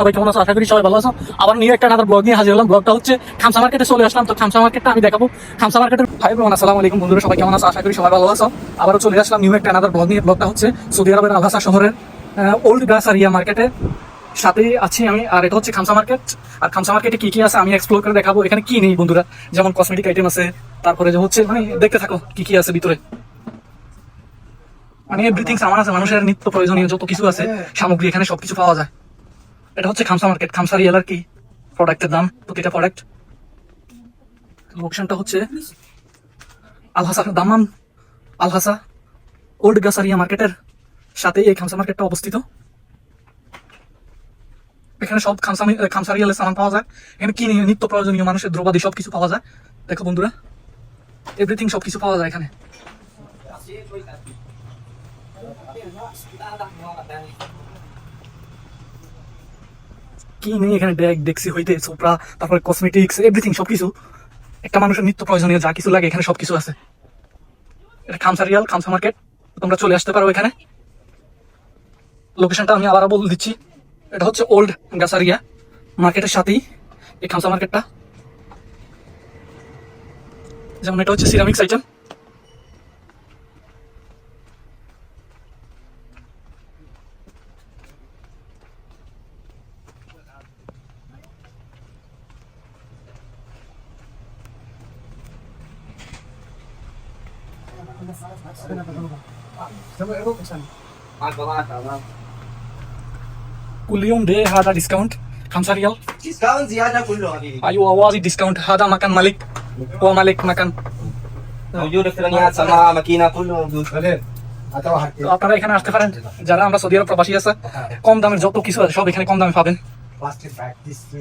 সবাই কেমন সবাই ভালো আছো। নিয়ে হাজির হচ্ছে চলে আসলাম। খামসা আমি দেখাবো। আলাইকুম। সবাই কেমন সবাই ভালো আছো। চলে আসলাম নিউ একটা হচ্ছে ওল্ড মার্কেটে সাথে আছি আমি। আর এটা হচ্ছে খামসা মার্কেট আর খামসা মার্কেটে কি কি আছে আমি এক্সপ্লোর করে দেখাবো। এখানে কি নেই বন্ধুরা? যেমন কসমেটিক আইটেম আছে। তারপরে যে হচ্ছে মানে দেখতে থাকো কি কি আছে ভিতরে। মানে এভরিথিং সামান আছে। মানুষের নিত্য প্রয়োজনীয় যত কিছু আছে, সামগ্রী এখানে সবকিছু পাওয়া যায়। এটা হচ্ছে খামসা মার্কেট। খামসা রিয়েলার কি প্রোডাক্টের দাম, প্রতিটা প্রোডাক্ট লোকেশনটা হচ্ছে আলহাসা দামান আলহাসা ওল্ড গাসারিয়া মার্কেটের সাথে এই খামসা মার্কেটটা অবস্থিত। এখানে সব খামসা খামসা রিয়ালের সামান পাওয়া যায়। এখানে কি নিত্য প্রয়োজনীয় মানুষের দ্রব্যাদি সব কিছু পাওয়া যায়। দেখো বন্ধুরা এভরিথিং সব কিছু পাওয়া যায় এখানে। কি নেই এখানে ব্যাগ ডেক্সি হইতে সোপরা তারপরে কসমেটিক্স এভরিথিং সবকিছু। একটা মানুষের নিত্য প্রয়োজনীয় যা কিছু লাগে, এখানে সবকিছু আছে। এটা খামসা রিয়াল খামসা মার্কেট তোমরা চলে আসতে পারো এখানে। লোকেশনটা আমি আবার বলে দিচ্ছি। এটা হচ্ছে ওল্ড গাসারিয়া মার্কেটের সাথেই এই খামসা মার্কেটটা যেমন এটা হচ্ছে সিরামিক্স আইটেম كل يوم ده هذا ديسكاونت 5 ريال ديسكاونت زياده كله حبيبي ايوه واضح ديسكاونت هذا مكان ملك هو ملك مكان موجود الفرنيات سماعه ماكينه كله موجود তো আপনারা এখানে আসতে পারেন যারা আমরা সৌদি আরব প্রবাসী আছে কম দামের যত কিছু আছে সব এখানে কম দামে পাবেন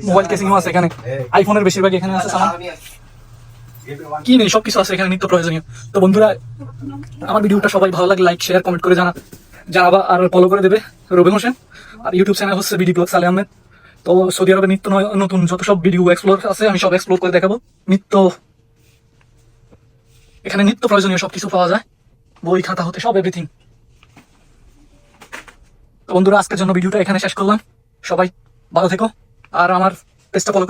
মোবাইল কেসিংও আছে এখানে আইফোনের বেশিরভাগ এখানে আছে সামান কি নেই সব কিছু আছে এখানে, নিত্য প্রয়োজনীয়। তো বন্ধুরা, আমার ভিডিওটা সবাই ভালো লাগে লাইক শেয়ার কমেন্ট করে জানা জানাবা আর ফলো করে দেবে রবিন হোসেন। আর ইউটিউব চ্যানেল হচ্ছে বিডি ব্লগ সালে আহমেদ। তো সৌদি আরবের নিত্য নয়- নতুন যত সব ভিডিও এক্সপ্লোর আছে, আমি সব এক্সপ্লোর করে দেখাবো। নিত্য এখানে নিত্য প্রয়োজনীয় সব কিছু পাওয়া যায়। বই, খাতা, হতে সব এভরিথিং তো বন্ধুরা, আজকের জন্য ভিডিওটা এখানে শেষ করলাম। সবাই ভালো থেকো। আর আমার পেজটা ফলো